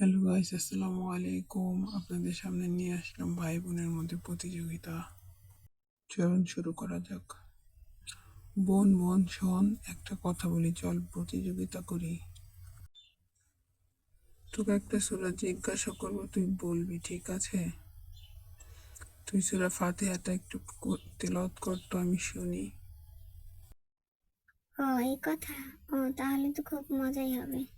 Hello guys, আসসালামু আলাইকুম। আপনাদের সামনে নিয়ে আসলাম ভাই বোনের মধ্যে প্রতিযোগিতা। চলুন শুরু করা যাক। বোন বোন, শোন, একটা কথা বলি, চল প্রতিযোগিতা করি। তোকে একটা সুরা জিজ্ঞাসা করব, তুই বলবি, ঠিক আছে? তুই সুরা ফাতিহাটা একটু তেলাওয়াত কর তো, আমি শুনি। ও, এই কথা? ও, তাহলে তো খুব মজাই হবে।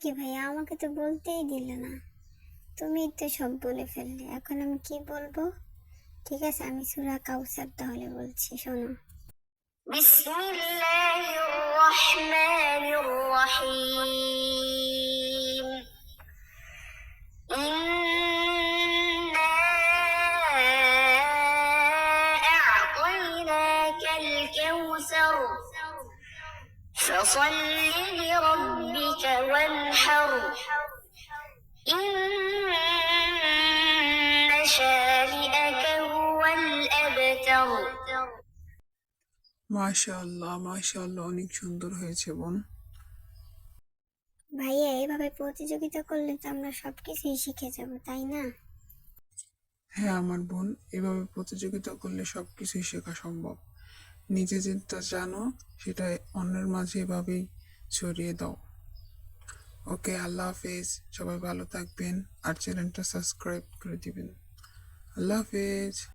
কি ভাইয়া আমাকে তো বলতেই দিলে না তুমি তো সব বলে ফেললে এখন আমি কি বলবো ঠিক আছে আমি সুরা কাউসার তাহলে বলছি শোনো بسم الله الرحمن الرحيم إنا أعطيناك الكوثر فصل لربك وانحر إن شانئك هو الأبتر মাশাআল্লাহ মাশাআল্লাহ অনেক সুন্দর হয়েছে বোন ভাইয়া এইভাবে প্রতিযোগিতা করলে তো আমরা সবকিছুই শিখে যাব তাই না হ্যাঁ আমার বোন এভাবে প্রতিযোগিতা করলে সব কিছুই শেখা সম্ভব নিজে যেটা জানো সেটা অন্যের মাঝে এভাবেই ছড়িয়ে দাও। ওকে, আল্লাহ হাফেজ। সবাই ভালো থাকবেন আর চ্যানেলটা সাবস্ক্রাইব করে দিবেন। আল্লাহ হাফেজ।